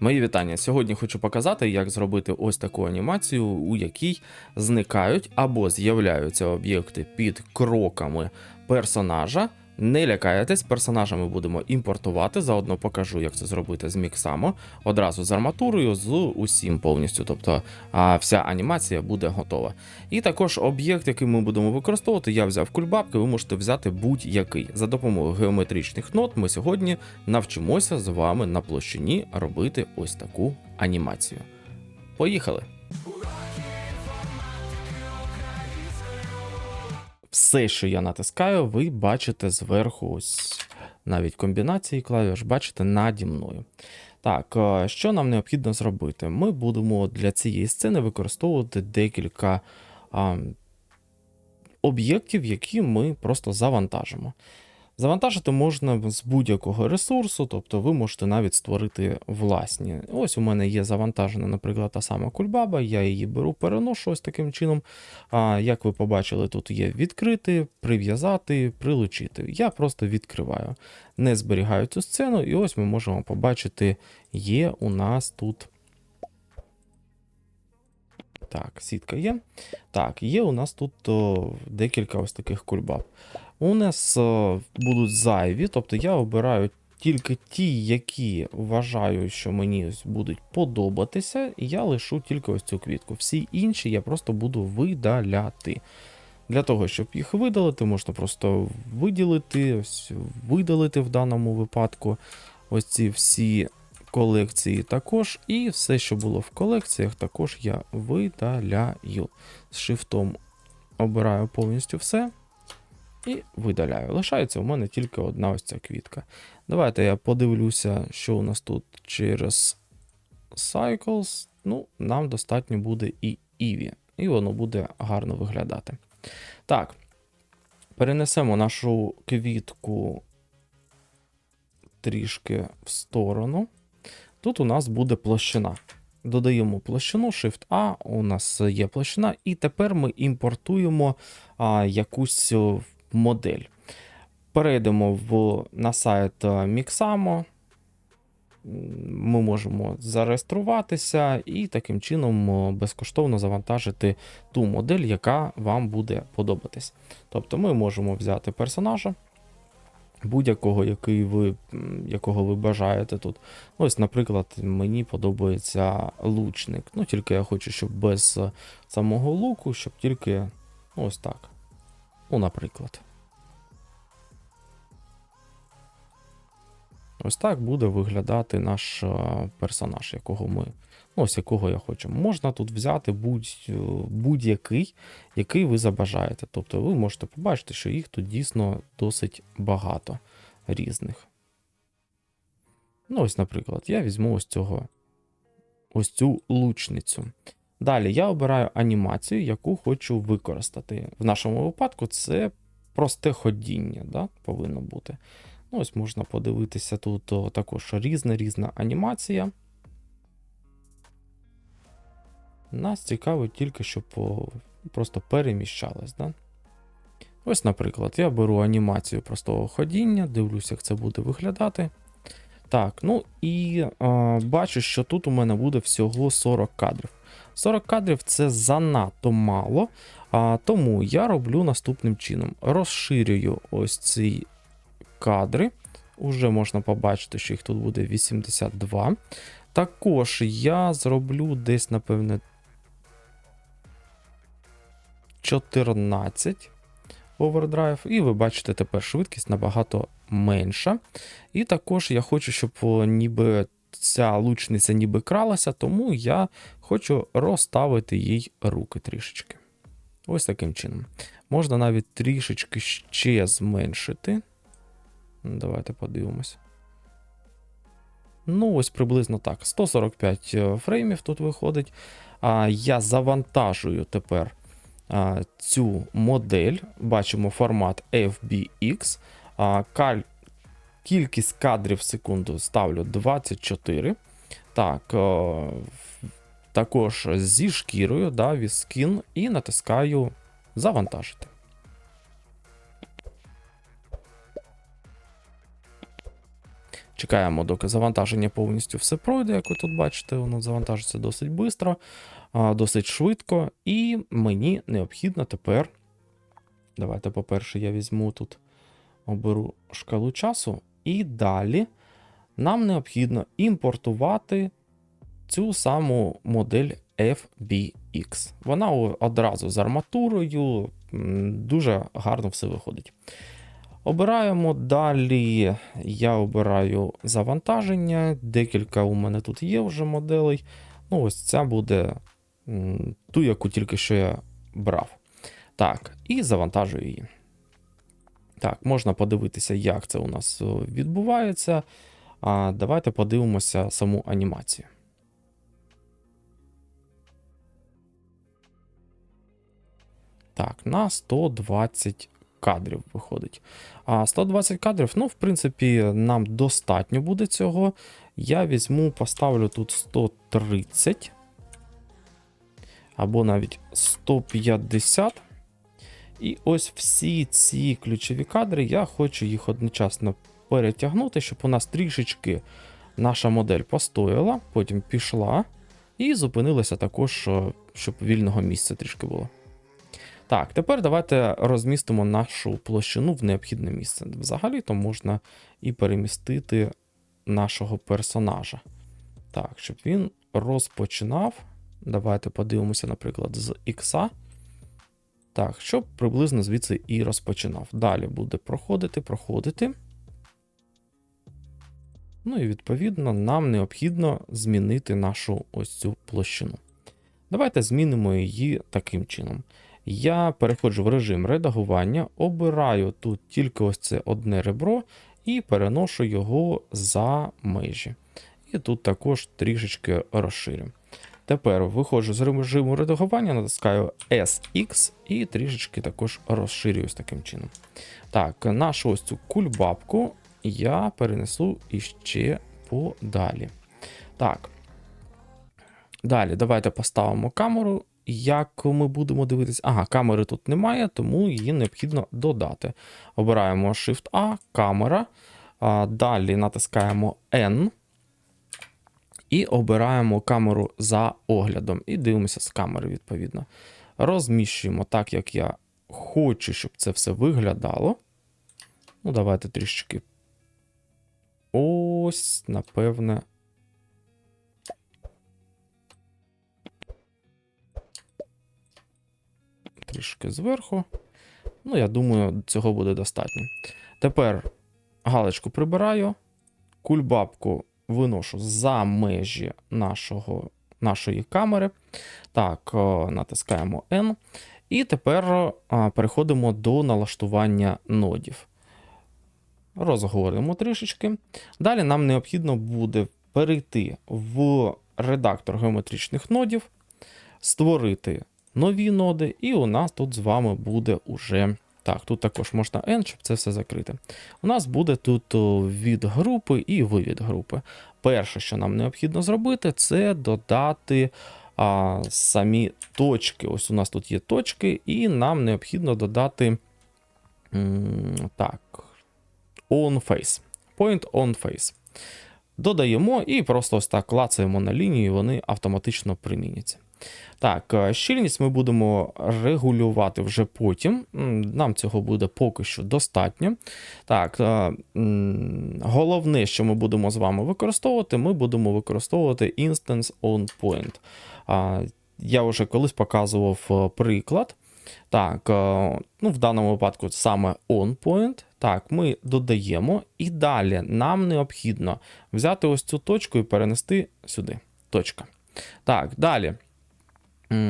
Мої вітання. Сьогодні хочу показати, як зробити ось таку анімацію, у якій зникають або з'являються об'єкти під кроками персонажа. Не лякайтесь, персонажа ми будемо імпортувати. Заодно покажу, як це зробити з міксамо. Одразу з арматурою, з усім повністю. Тобто вся анімація буде готова. І також об'єкт, який ми будемо використовувати, я взяв кульбабки, ви можете взяти будь-який. За допомогою геометричних нот ми сьогодні навчимося з вами на площині робити ось таку анімацію. Поїхали! Все, що я натискаю, ви бачите зверху ось навіть комбінації клавіш, бачите наді мною. Так, е, що нам необхідно зробити? Ми будемо для цієї сцени використовувати декілька об'єктів, які ми просто завантажимо. Завантажити можна з будь-якого ресурсу, тобто ви можете навіть створити власні. Ось у мене є завантажена, наприклад, та сама кульбаба, я її беру, переношу ось таким чином. А, Як ви побачили, тут є відкрити, прив'язати, прилучити. Я просто відкриваю, не зберігаю цю сцену, і ось ми можемо побачити, є у нас тут. Так, сітка є. Так, є у нас тут о, декілька ось таких кульбаб. У нас о, будуть зайві, тобто я обираю тільки ті, які вважаю, що мені будуть подобатися, і я лишу тільки ось цю квітку. Всі інші я просто буду видаляти. Для того, щоб їх видалити, можна просто виділити, ось видалити в даному випадку ось ці всі колекції також. І все, що було в колекціях, також я видаляю. З шифтом обираю повністю все. І видаляю. Лишається у мене тільки одна ось ця квітка. Давайте я подивлюся, що у нас тут через Cycles. Ну, нам достатньо буде і Ivy. І воно буде гарно виглядати. Так, перенесемо нашу квітку трішки в сторону. Тут у нас буде площина. Додаємо площину, Shift-A, у нас є площина, і тепер ми імпортуємо а, якусь модель. Перейдемо в, на сайт а, Mixamo. Ми можемо зареєструватися і таким чином безкоштовно завантажити ту модель, яка вам буде подобатись. Тобто ми можемо взяти персонажа будь-якого, який ви, якого ви бажаєте тут. Ось, наприклад, мені подобається лучник. Ну, тільки я хочу, щоб без е, самого луку, щоб тільки ось так. Ну, наприклад. Ось так буде виглядати наш е, персонаж, якого ми. Ну, ось якого я хочу. Можна тут взяти будь, е, будь-який, який ви забажаєте. Тобто ви можете побачити, що їх тут дійсно досить багато різних. Ну, ось, наприклад, я візьму ось цього ось цю лучницю. Далі я обираю анімацію, яку хочу використати. В нашому випадку це просте ходіння, да, повинно бути. Ну, Ось можна подивитися тут також різна різна анімація. Нас цікавить тільки, щоб о, просто переміщалось. Да? Ось, наприклад, я беру анімацію простого ходіння, дивлюся, як це буде виглядати. Так, ну і е, бачу, що тут у мене буде всього 40 кадрів. 40 кадрів це занадто мало, а, тому я роблю наступним чином: розширюю ось ці кадри. Уже можна побачити, що їх тут буде 82. Також я зроблю десь, напевне, 14 овердрайв, і ви бачите, тепер швидкість набагато менша. І також я хочу, щоб ніби ця лучниця ніби кралася, тому я хочу розставити їй руки трішечки. Ось таким чином. Можна навіть трішечки ще зменшити. Давайте подивимось. Ну, ось приблизно так. 145 е, фреймів тут виходить. А, Я завантажую тепер а, цю модель. Бачимо формат FBX. А, каль... Кількість кадрів в секунду ставлю 24. Так, о, також зі шкірою, да, віскін, і натискаю завантажити. Чекаємо, доки завантаження повністю все пройде, як ви тут бачите, воно завантажиться досить швидко, досить швидко. І мені необхідно тепер. Давайте, по-перше, я візьму тут, оберу шкалу часу, і далі нам необхідно імпортувати цю саму модель FBX. Вона одразу з арматурою, дуже гарно все виходить. Обираємо далі. Я обираю завантаження. Декілька у мене тут є вже моделей. Ну, ось ця буде ту, яку тільки що я брав. Так, і завантажую її. Так, можна подивитися, як це у нас відбувається. А давайте подивимося саму анімацію. Так, на 120 кадрів виходить. А 120 кадрів, ну, в принципі, нам достатньо буде цього. Я візьму, поставлю тут 130. Або навіть 150. І ось всі ці ключові кадри, я хочу їх одночасно перетягнути, щоб у нас трішечки наша модель постояла, потім пішла і зупинилася також, щоб вільного місця трішки було. Так, тепер давайте розмістимо нашу площину в необхідне місце. Взагалі-то можна і перемістити нашого персонажа. Так, щоб він розпочинав. Давайте подивимося, наприклад, з X. Так, щоб приблизно звідси і розпочинав. Далі буде проходити, проходити. Ну і відповідно нам необхідно змінити нашу ось цю площину. Давайте змінимо її таким чином. Я переходжу в режим редагування, обираю тут тільки ось це одне ребро і переношу його за межі. І тут також трішечки розширю. Тепер виходжу з режиму редагування, натискаю SX і трішечки також розширююсь таким чином. Так, нашу ось цю кульбабку я перенесу іще подалі. Так. Далі, давайте поставимо камеру. Як ми будемо дивитися? Ага, камери тут немає, тому її необхідно додати. Обираємо Shift-A, камера. Далі натискаємо N. І обираємо камеру за оглядом. І дивимося з камери, відповідно. Розміщуємо так, як я хочу, щоб це все виглядало. Ну, давайте трішечки. Ось, напевне. Трішки зверху. Ну, я думаю, цього буде достатньо. Тепер галочку прибираю, кульбабку виношу за межі нашого, нашої камери. Так, натискаємо N. І тепер переходимо до налаштування нодів. Розгорнемо трішечки. Далі нам необхідно буде перейти в редактор геометричних нодів, створити нові ноди, і у нас тут з вами буде уже. Так, тут також можна N, щоб це все закрити. У нас буде тут від групи і вивід групи. Перше, що нам необхідно зробити, це додати а, самі точки. Ось у нас тут є точки, і нам необхідно додати так, on face. Point on face. Додаємо і просто ось так клацаємо на лінію, і вони автоматично приміняться. Так, е, щільність ми будемо регулювати вже потім. Нам цього буде поки що достатньо. Так, е, головне, що ми будемо з вами використовувати, ми будемо використовувати Instance on Point. Я вже колись показував е, приклад. Так, ну в даному випадку саме onPoint. Так, ми додаємо, і далі нам необхідно взяти ось цю точку і перенести сюди. Точка. Так, далі.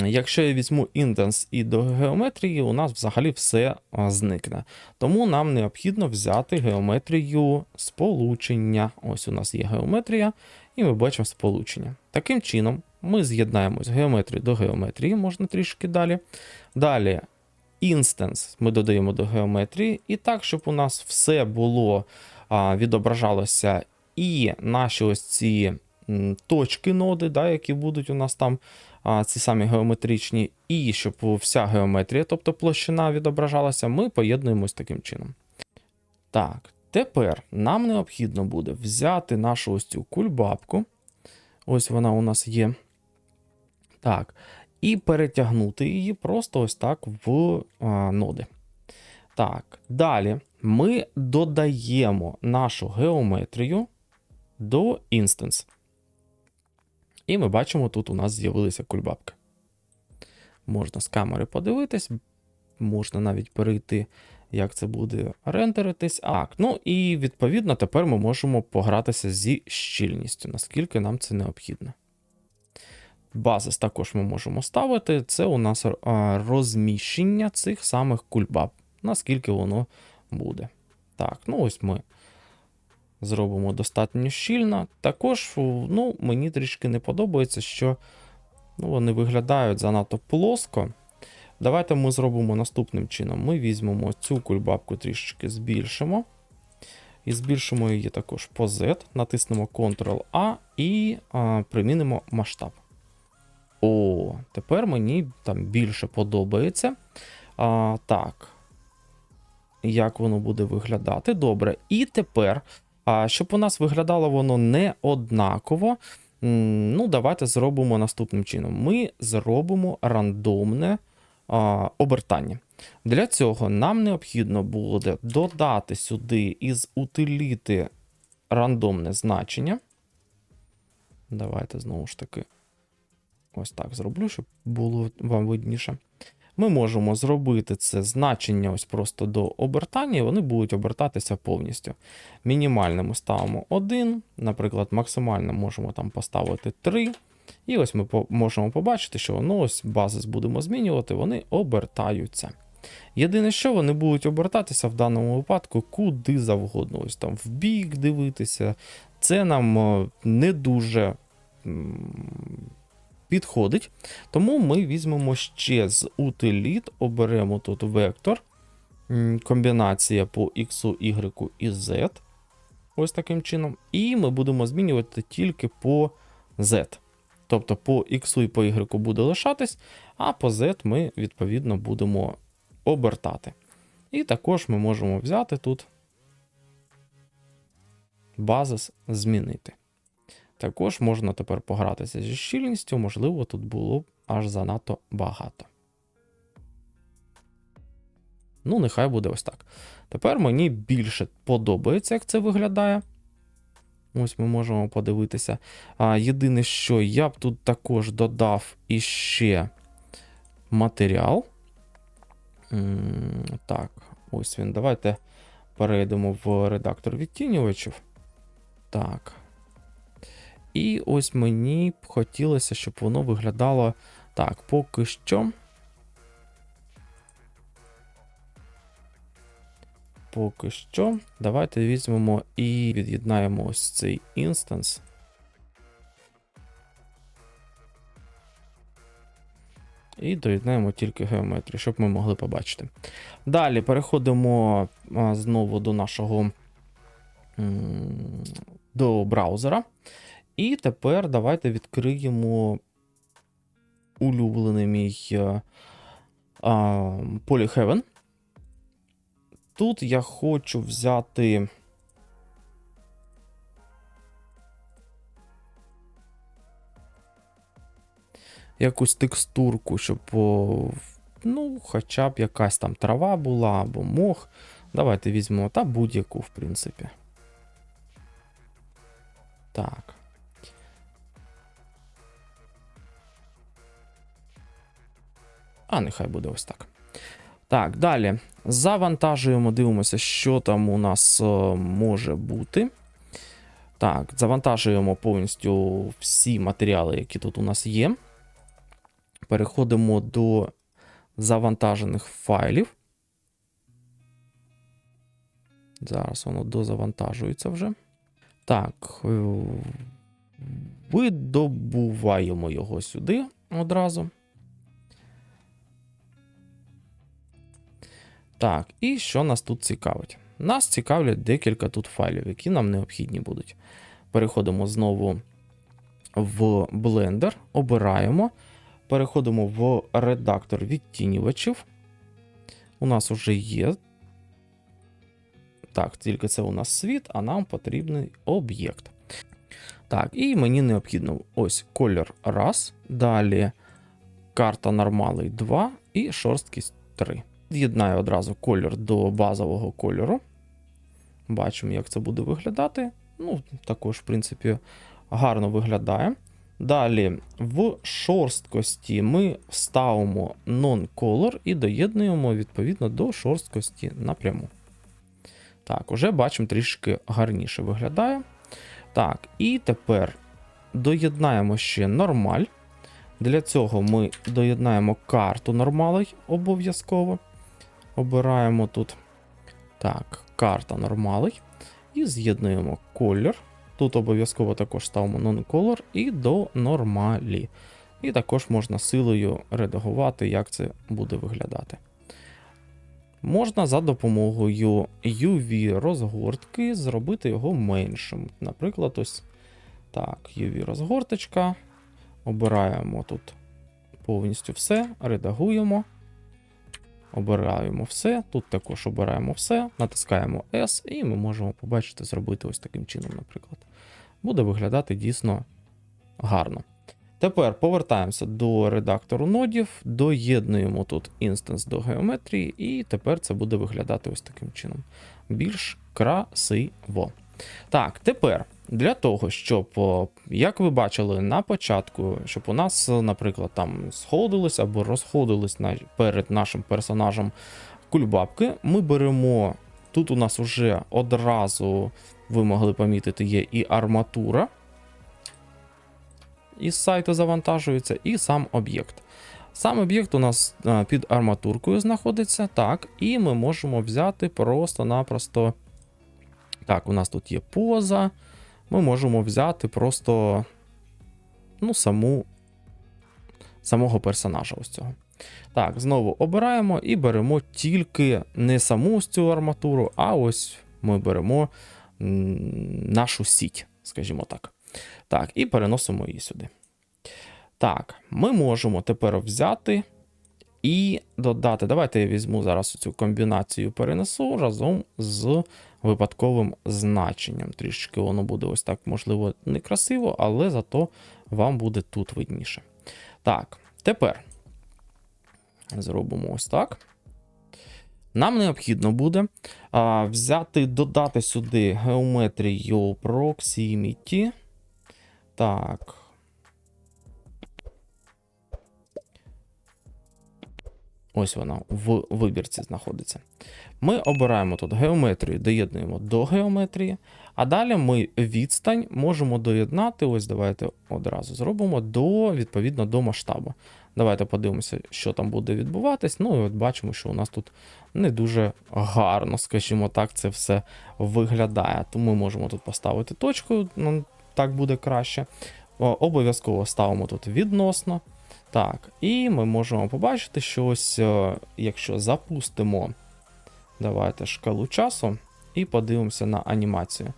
Якщо я візьму інтенс і до геометрії, у нас взагалі все зникне. Тому нам необхідно взяти геометрію сполучення. Ось у нас є геометрія, і ми бачимо сполучення. Таким чином, ми з'єднаємо з геометрії до геометрії, можна трішки далі. Далі інстанс ми додаємо до геометрії, і так, щоб у нас все було відображалося, і наші ось ці точки ноди, да, які будуть у нас там а, ці самі геометричні, і щоб вся геометрія, тобто площина відображалася, ми поєднуємось таким чином. Так, Тепер нам необхідно буде взяти нашу ось цю кульбабку. Ось вона у нас є. Так. І перетягнути її просто ось так в а, ноди. Так, далі ми додаємо нашу геометрію до інстанс. І ми бачимо, тут у нас з'явилися кульбабки. Можна з камери подивитись, можна навіть перейти, як це буде рендеритись. Так, ну і відповідно тепер ми можемо погратися зі щільністю, наскільки нам це необхідно. Базис також ми можемо ставити. Це у нас розміщення цих самих кульбаб, наскільки воно буде. Так, ну ось ми зробимо достатньо щільно. Також ну, мені трішки не подобається, що ну, вони виглядають занадто плоско. Давайте ми зробимо наступним чином. Ми візьмемо цю кульбабку трішечки збільшимо. І збільшимо її також по Z, натиснемо Ctrl-A і а, примінимо масштаб. О, тепер мені там більше подобається. А, Так. Як воно буде виглядати? Добре. І тепер, а, щоб у нас виглядало воно не однаково, ну, давайте зробимо наступним чином. Ми зробимо рандомне а, обертання. Для цього нам необхідно буде додати сюди із утиліти рандомне значення. Давайте знову ж таки. Ось так зроблю, щоб було вам видніше. Ми можемо зробити це значення ось просто до обертання, і вони будуть обертатися повністю. Мінімальне ми ставимо 1, наприклад, максимально можемо там поставити 3. І ось ми можемо побачити, що воно ось базис будемо змінювати, вони обертаються. Єдине, що вони будуть обертатися в даному випадку куди завгодно. Ось там в бік дивитися. Це нам е, не дуже підходить. Тому ми візьмемо ще з утиліт, оберемо тут вектор, комбінація по X, Y і Z. Ось таким чином. І ми будемо змінювати тільки по Z. Тобто по X і по Y буде лишатись, а по Z ми, відповідно, будемо обертати. І також ми можемо взяти тут базис змінити. Також можна тепер погратися зі щільністю, можливо, тут було б аж занадто багато. Ну, нехай буде ось так. Тепер мені більше подобається, як це виглядає. Ось ми можемо подивитися. А, Єдине, що я б тут також додав іще матеріал. Так, ось він. Давайте перейдемо в редактор відтінювачів. Так. І ось мені б хотілося, щоб воно виглядало так, поки що. Поки що. Давайте візьмемо і від'єднаємо ось цей інстанс. І доєднаємо тільки геометрію, щоб ми могли побачити. Далі переходимо знову до нашого до браузера. І тепер давайте відкриємо улюблений мій е, а, Polyheaven. Тут я хочу взяти. Якусь текстурку, щоб, ну, хоча б якась там трава була або мох. Давайте візьмемо та будь-яку, в принципі. Так. А нехай буде ось так. Так, далі. Завантажуємо, дивимося, що там у нас е, може бути. Так, завантажуємо повністю всі матеріали, які тут у нас є. Переходимо до завантажених файлів. Зараз воно дозавантажується вже. Так, е, видобуваємо його сюди одразу. Так, і що нас тут цікавить? Нас цікавлять декілька тут файлів, які нам необхідні будуть. Переходимо знову в Blender, обираємо, переходимо в редактор відтінювачів. У нас вже є так, тільки це у нас світ, а нам потрібний об'єкт. Так, і мені необхідно ось колір раз, далі карта нормалей 2 і шорсткість 3. З'єднаю одразу колір до базового кольору. Бачимо, як це буде виглядати. Ну, також, в принципі, гарно виглядає. Далі в шорсткості ми вставимо non-color і доєднуємо відповідно до шорсткості напряму. Так, уже бачимо трішки гарніше виглядає. Так, і тепер доєднаємо ще нормаль. Для цього ми доєднаємо карту нормалей обов'язково. Обираємо тут так, карта нормалей. І з'єднуємо колір. Тут обов'язково також ставимо non-color і до нормалі. І також можна силою редагувати, як це буде виглядати. Можна за допомогою UV-розгортки зробити його меншим. Наприклад, ось так, UV-розгорточка. Обираємо тут повністю все, редагуємо. Обираємо все. Тут також обираємо все, натискаємо S, і ми можемо побачити, зробити ось таким чином, наприклад. Буде виглядати дійсно гарно. Тепер повертаємося до редактору нодів, доєднуємо тут інстанс до геометрії, і тепер це буде виглядати ось таким чином. Більш красиво. Так, тепер для того, щоб, як ви бачили на початку, щоб у нас, наприклад, там сходились або розходились перед нашим персонажем кульбабки, ми беремо. Тут у нас вже одразу, ви могли помітити, є і арматура. Із сайту завантажується, і сам об'єкт. Сам об'єкт у нас під арматуркою знаходиться, так, і ми можемо взяти просто-напросто. Так, у нас тут є поза. Ми можемо взяти просто ну, саму, самого персонажа ось цього. Так, знову обираємо і беремо тільки не саму ось цю арматуру, а ось ми беремо нашу сіть, скажімо так. Так, і переносимо її сюди. Так, ми можемо тепер взяти і додати. Давайте я візьму зараз цю комбінацію перенесу разом з випадковим значенням. Трішки воно буде ось так, можливо, некрасиво, але зато вам буде тут видніше. Так, тепер зробимо ось так. Нам необхідно буде а, взяти, додати сюди геометрію Proximity. Так. Ось вона в вибірці знаходиться. Ми обираємо тут геометрію, доєднуємо до геометрії, а далі ми відстань можемо доєднати. Ось давайте одразу зробимо до відповідно до масштабу. Давайте подивимося, що там буде відбуватись. Ну і от бачимо, що у нас тут не дуже гарно, скажімо так, це все виглядає. Тому ми можемо тут поставити точку, ну, так буде краще. Обов'язково ставимо тут відносно. Так, і ми можемо побачити, що ось, е, якщо запустимо, давайте шкалу часу і подивимося на анімацію.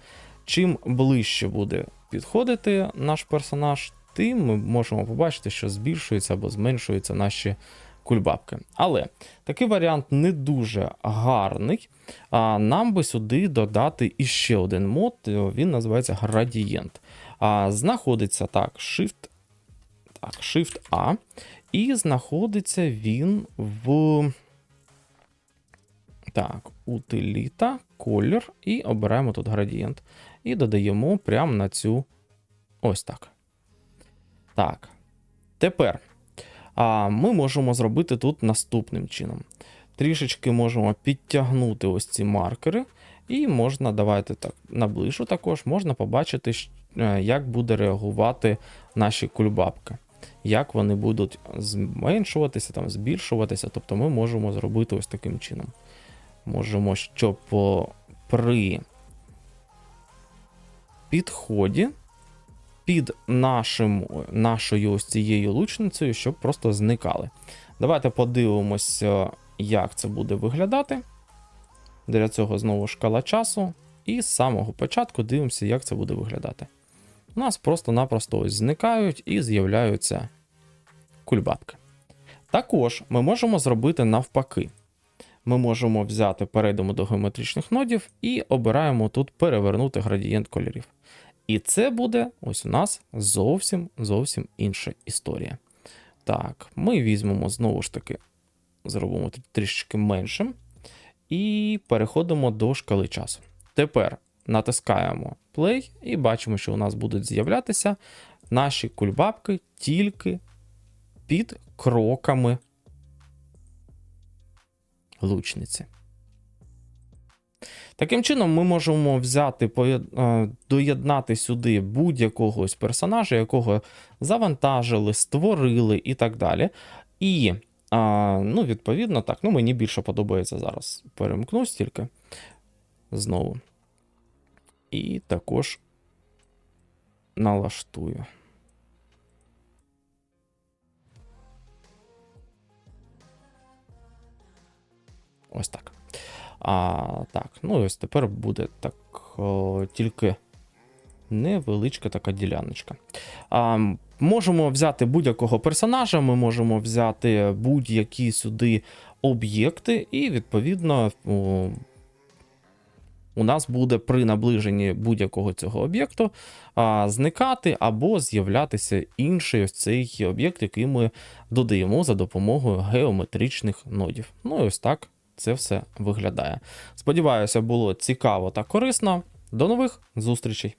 Чим ближче буде підходити наш персонаж, тим ми можемо побачити, що збільшуються або зменшуються наші кульбабки. Але такий варіант не дуже гарний. А Нам би сюди додати іще один мод, він називається градієнт. А, Знаходиться так, Shift так, Shift A. І знаходиться він в. Так, утиліта, колір, і обираємо тут градієнт. І додаємо прямо на цю. Ось так. Так. Тепер а, ми можемо зробити тут наступним чином. Трішечки можемо підтягнути ось ці маркери, і можна, давайте так, наближу також, можна побачити, е, як буде реагувати наші кульбабки як вони будуть зменшуватися, там, збільшуватися. Тобто ми можемо зробити ось таким чином. Можемо, щоб при підході під нашим, нашою ось цією лучницею, щоб просто зникали. Давайте подивимося, як це буде виглядати. Для цього знову шкала часу. І з самого початку дивимося, як це буде виглядати у нас просто-напросто ось зникають і з'являються кульбабки. Також ми можемо зробити навпаки. ми можемо взяти, перейдемо до геометричних нодів і обираємо тут перевернути градієнт кольорів. І це буде ось у нас зовсім зовсім інша історія. Так, ми візьмемо знову ж таки, зробимо трішечки меншим. І переходимо до шкали часу. Тепер натискаємо play і бачимо, що у нас будуть з'являтися наші кульбабки тільки під кроками лучниці. Таким чином, ми можемо взяти, е, доєднати сюди будь-якого персонажа, якого завантажили, створили і так далі. І, ну, відповідно, так, ну, мені більше подобається зараз. Перемкнусь тільки знову. І також налаштую. Ось так. А, так, ну ось тепер буде так о, тільки невеличка така діляночка. А, можемо взяти будь-якого персонажа, ми можемо взяти будь-які сюди об'єкти, і відповідно у нас буде при наближенні будь-якого цього об'єкту зникати або з'являтися інший ось цей об'єкт, який ми додаємо за допомогою геометричних нодів. Ну і ось так це все виглядає. Сподіваюся, було цікаво та корисно. До нових зустрічей!